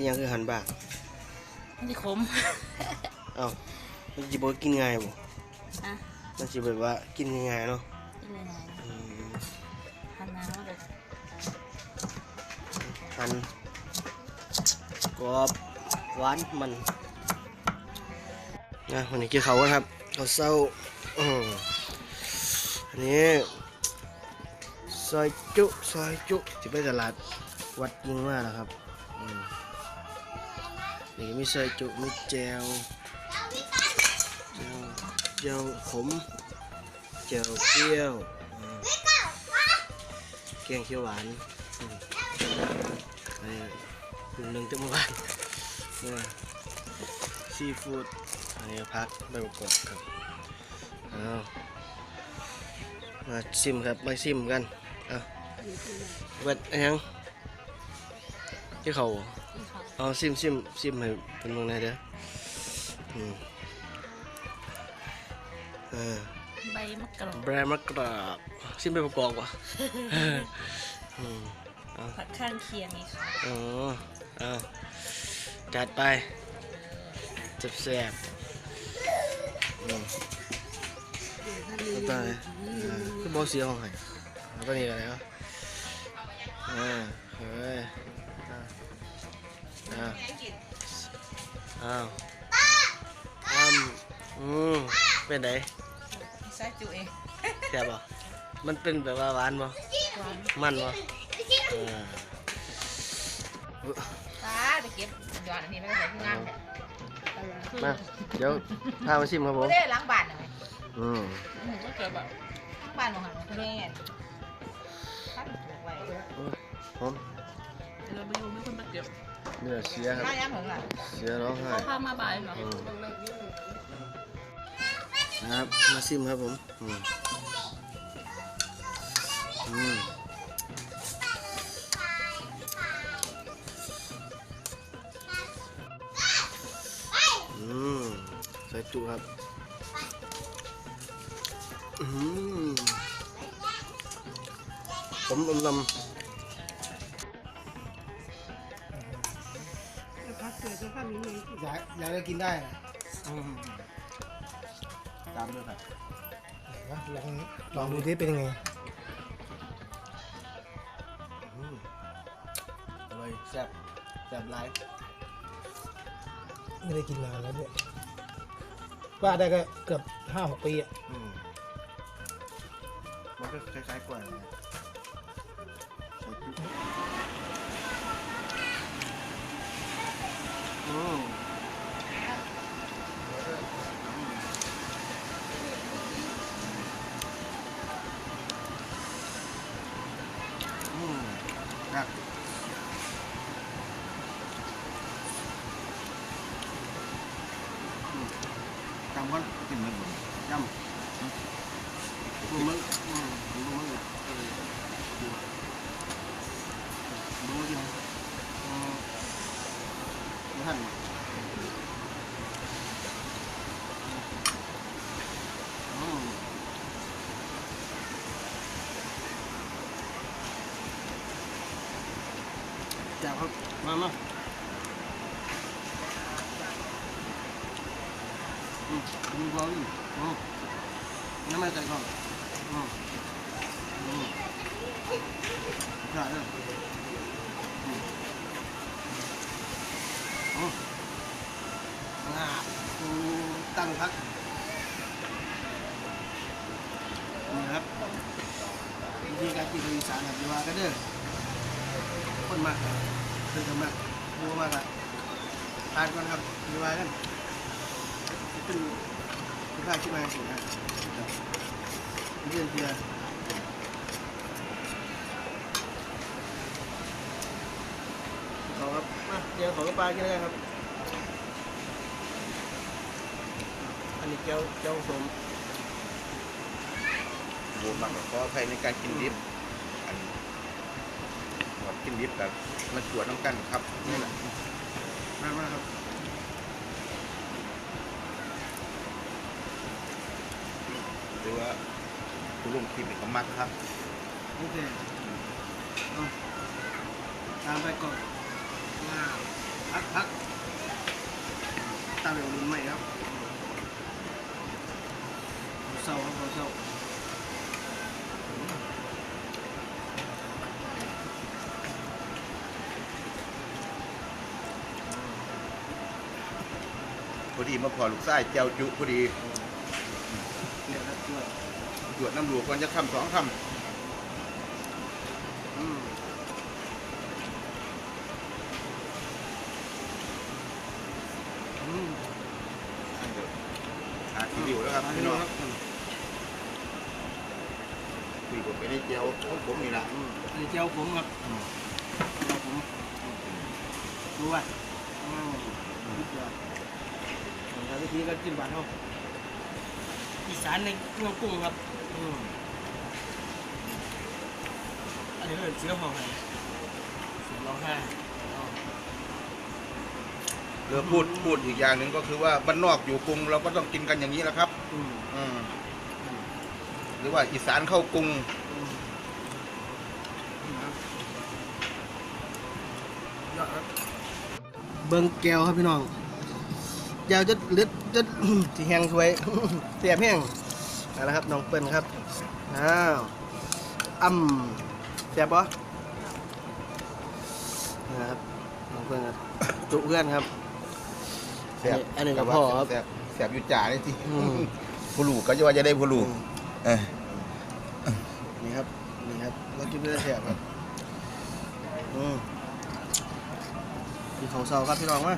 เป็นหยังคือหันบ้างมันจะขม เอ้ามันสิบ่กินง่ายบ่อะมันสิแบบว่ากินง่ายๆเนาะกินเลยนะอืมทำน้ำมาเลยหันกรอบหวานมันนะวันนี้กินข้าวกันครับข้าวเช้าอืมอันนี้ซอยจุซอยจุจะไปตลาดวัดยิงมาแล้วครับอืม นี่มีซจุมีแจวแจวแจวขมแจวเปรี้ยวแกงเขียวหวานอันนี้ปรุงหนึ่งเต็มเมื่อวานเนี่ซีฟู้ดอันนี้พักใบประกอบครับอ้ามาซิมครับมาซิมกันเอาเวทอันยังที่เขา เอาซิมซิมซิมให้เป็นตรงไหนเด้ออืมเออใบมะกรูดแบรนด์มะกรอกซิมไปประกอบวะอืมเอาผักข้างเคียงนี่ค่ะอ๋อเอาจัดไปจับแซ่บๆอืมเอาไปอ่าคือบอเสียของใครเอาตัวนี้กันแล้วอ่า อ้าวอ้ำอืมเป็นไงใส่จุเองแซ่บบ่มันเป็นแบบว่าหวานบ่หวานมันบ่เออตาไปเก็บย้อนอันนี้ไม่ได้ใส่ที่งานแหละมาเดี๋ยวพามาชิมครับผมไม่ได้ล้างบ้านนะอืมหมูก็เกิดแบบล้างบ้านของหันคุณแม่ตั้งถูกไว้ผมเราไปดูไม่คนมาเก็บ เนื้อเสียครับ ข้าย้ำถึงล่ะเสียร้องไห้เขาพามาบ่ายเหรออืมนะครับ มาชิมครับผมอืมอืมอืมใส่จุครับ อืมผมลำลำ ได้กินได้นะตามด้วยครับลองลองดูดิเป็นยังไงอืมอร่อยแซ่บแซ่บหลายไม่ได้กินนานแล้วด้วยว่าได้ก็เกือบห้าหกปีอะอืมมันก็คล้ายๆกล้วยนะ จำก่อนกินมันบ่จำดูมึงอืมดูมึงเออดูดูมึงยังอืมไม่ทั ดูบอลอืมน้ำมันใส่ก่อนอืมอืมใช่เลยอืมอืมอ่าอืมตั้งพักนี่ครับวิธีการกินอีสานแบบนี้ว่ากันเด้อคนมากครับเพิ่นมากบัวมากอะทานก่อนครับมีว่ากันเป็น คุณค่าชิ้นมาสินะครับเรียนเพียขอครับ มาเดี๋ยวขอกับปลากินเลยครับ อันนี้แก้วแก้วสมบูมากขออภัยในการกินดิบอันกินดิบแบบมันตรวจน้ำกันครับนี่แหละมากมากครับ หรือว่าคุณลุงคิดเป็นเขามากครับ โอเคเอาตามไปก่อนว้าวพักพักตามไปอุ่นใหม่ครับเศร้าครับเศร้าพอดีมาพอลูกไส้เจ้าจุพอดีเนี่ยครับช่วย ตรวจน้ำหลวงก่อนจะคำสองคอืมอืมำอาทีวิวแล้วครับพี่น้องคุยกับไปในเจียวของผมนี่แหละอืมอันนี้เจ้าผมครับเจ้าผมรู้ป่ะอืมสุดยอดแต่วิธีการกินบ้านเขาอีสานในเมืองกรุงครับ อืมอันนี้ก็เป็นเสื้อหองไห้เสือร้องไห้เรือพูดพูดอีกอย่างหนึ่งก็คือว่าบ้านนอกอยู่กรุงเราก็ต้องกินกันอย่างนี้แหละครับ อืมอืมหรือว่าอีสานเข้ากรุงอืมครับยอดครับเบิ้งแก้วครับพี่น้องแก้วจะเลือดจะที่แห้งช่วย เสียบแห้ง เอาละครับน้องเปิ้ลครับอ้าวอ่ำเสียบปะนะครับน้องเปิ้ลครับจุเพื่อนครับ แซ่บอันนี้กับพ่อครับ แซ่บแซ่บอยู่จ่าเลยทีอืมผู้ลูกก็จะว่าจะได้ผู้ลูกเออนี่ครับนี่ครับเรากินเพื่อเสียบครับอืมมีของเซาครับพี่น้องมา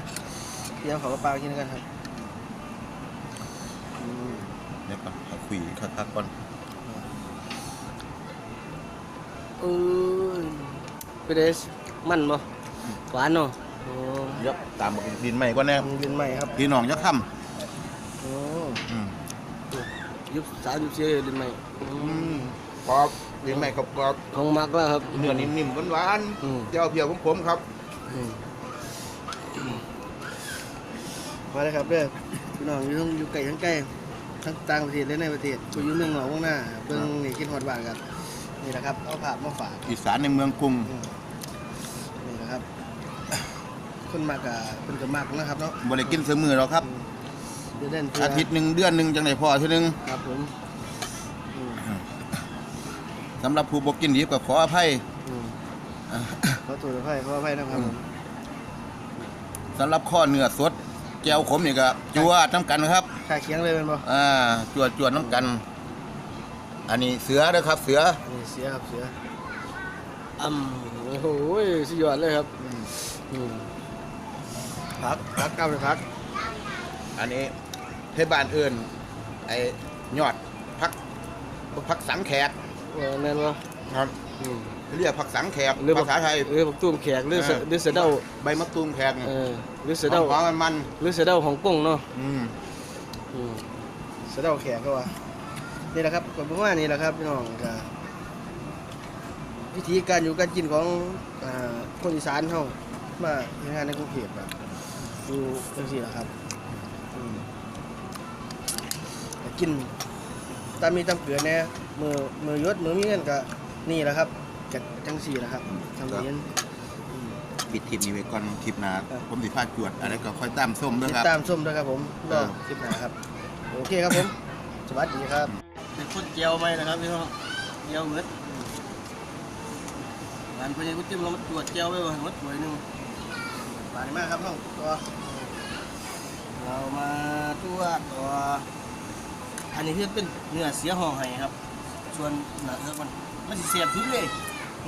เตรียมของกระปลากินกันครับอืม เดี๋ยวก่อนให้คุยคักๆก่อนเอ้ยเป็นเดสมันบ่หวานเนาะโอ้เดี๋ยวตามบักดินใหม่ก่อนแน่มันเป็นใหม่ครับพี่น้องจะค่โอ้ำอืมยุบสามยุบเสียดินใหม่อือืมมกรอบดินใหม่กรอบของมักแล้วครับ ๆเนื้อนิ่มๆหวานอืม ๆเจ้าเพียวของผมครับอืมมาเลยครับเด้อพี่น้องอยู่ทั้งอยู่ไกลทั้งใกล้ ทั้งต่างประเทศและในประเทศไปอยู่เมืองนอกเมืองหน้าเบิ่งนี่คิดฮอดบ้านกันนี่แหละครับเอาภาพมาฝากอีสานในเมืองกรุงอืมนี่นะครับ คนมากอะเป็นกับมากนะครับเนาะบริกินเสมอหรอกครับ เดือนเดือนเพื่อาทิตย์หนึ่งเดือนหนึ่งจังไดพอทีนึงครับผมอืมสำหรับผู้บกินดีก็ขออภัยอืมขอตัวอภัยขออภัยนะครับผม สำหรับข้อเนื้อสด แก้วขมนี่ก็จวดน้ำกันครับขาเคียงเลยเป็นบ่อ่าจวดจวดน้ำกัน อันนี้เสือเด้อครับ เสืออันนี้เสียครับเสียอ่ำโอ้โหสุดยอดเลยครับอืมพักพักกลับไปพักอันนี้ให้บ้านเอื่นไอ้ยอดพักพักสังแขกเออแม่นบ่ ครับอืมเรียกผักสังแขกหรือภาษาไทย หรือบักตุ้มแขกหรือเสเออหรือเสะเดาใบมะตูมแขกเออหรือเสะเดาหอมๆมันหรือเสะเดาของกงเนาะๆอืมอืมเสะเดาแขกก็ว่านี่แหละครับก็ประมาณนี้แหละครับพี่น้องก็วิธีการอยู่การกินของอ่าคนอีสานเฮามาทำงานในกรุงเทพแบบอยู่จังซี่แหละครับอืมก็กินตามมีตามเกลือแน่มือมือยศมือมีเงินก็ นี่แหละครับจัดจังซี่แหละครับทำเรียนอืมปิดทริปนี้ไว้ก่อนคลิปหน้าครับ ผมสิพาจวดอะไรก็ค่อยตามส้มด้วยติครัดบตามส้มด้วยครับผมรอเออคลิปหน้าครับ โอเคครับผม สวัสดีครับเป็นคนเจียวไหมนะครับพี่น้องเจียวเหมือนงานพญากุจิ้มเรามาตรวจเจียวไว้ว่าหมดถ้วยหนึ่งมาดีมากครับน้องตัวเรามาตรวจตัวอันนี้คือเป็นเนื้อเสียห่อไห้ครับ ส่วนหนังมัน มันสิเสียบทิ้งเลย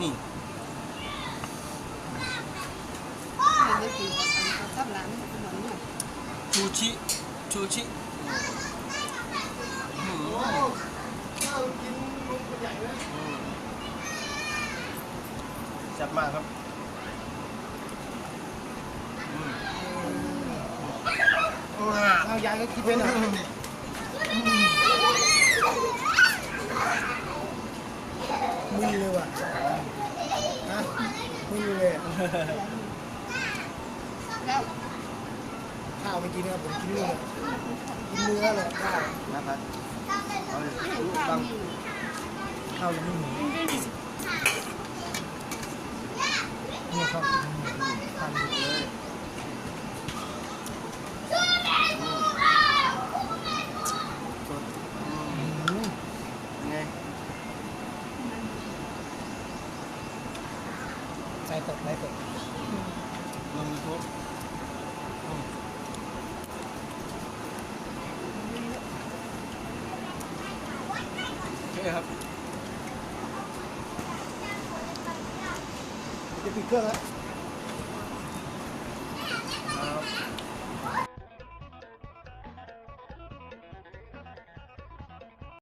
นี่ชูชิชูชิจับมากครับเอายายก็คิดไว้นะมึนเลยว่ะฮะมึน แล้วข้าวไม่กินนะครับผมกินเนื้อกินเนื้อเลยข้าวนะครับเอาเลยบังข้าวยังไม่หมูเนี่ยครับทานดูเลย เลยครับ จะปิดเครื่องแล้ว